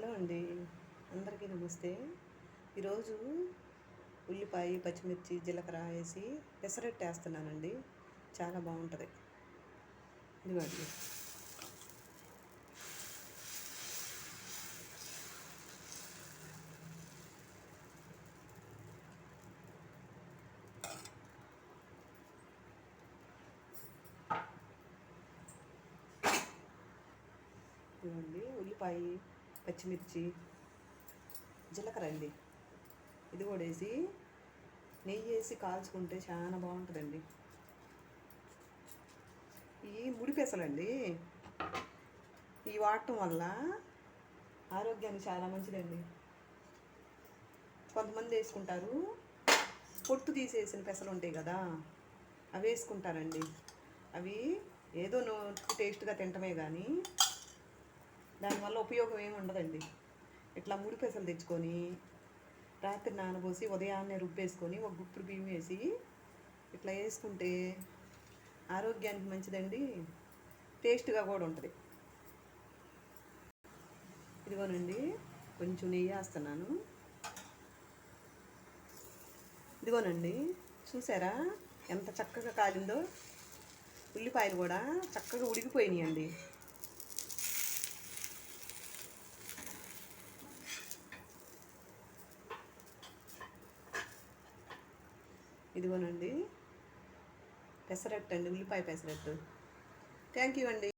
Hello అండి. అందరికీ నమస్తే. ఈరోజు ఉల్లిపాయ పచ్చిమిర్చి జీలకర్ర వేసి పెసరట్టు వేస్తున్నానండి. చాలా బాగుంటుంది. ఇదిగోండి. ఇదిగోండి. ఉల్లిపాయ పచ్చిమిర్చి జీలకర్ర అండి. ఇది కూడా వేసి నెయ్యి వేసి కాల్చుకుంటే చాలా బాగుంటుందండి. ఈ ముడి పెసలండి ఈ వాడటం వల్ల ఆరోగ్యానికి చాలా మంచిదండి. కొంతమంది వేసుకుంటారు పొట్టు తీసేసిన పెసలు ఉంటాయి కదా అవి వేసుకుంటారండి. అవి ఏదో నో టేస్ట్గా తింటమే కానీ దానివల్ల ఉపయోగం ఏమి ఉండదండి. ఇట్లా ముడి పెసలు తెచ్చుకొని రాత్రి నానబోసి ఉదయాన్నే రుబ్బేసుకొని ఒక గుప్పుడు బియ్యం వేసి ఇట్లా వేసుకుంటే ఆరోగ్యానికి మంచిదండి. టేస్ట్గా కూడా ఉంటుంది. ఇదిగోనండి కొంచెం నెయ్యి వేస్తున్నాను. ఇదిగోనండి చూసారా ఎంత చక్కగా కాలిందో? ఉల్లిపాయలు కూడా చక్కగా ఉడికిపోయినాయండి. ఇదిగోనండి. పెసరట్టు అండి ఉల్లిపాయ పెసరట్టు. థ్యాంక్ యూ అండి.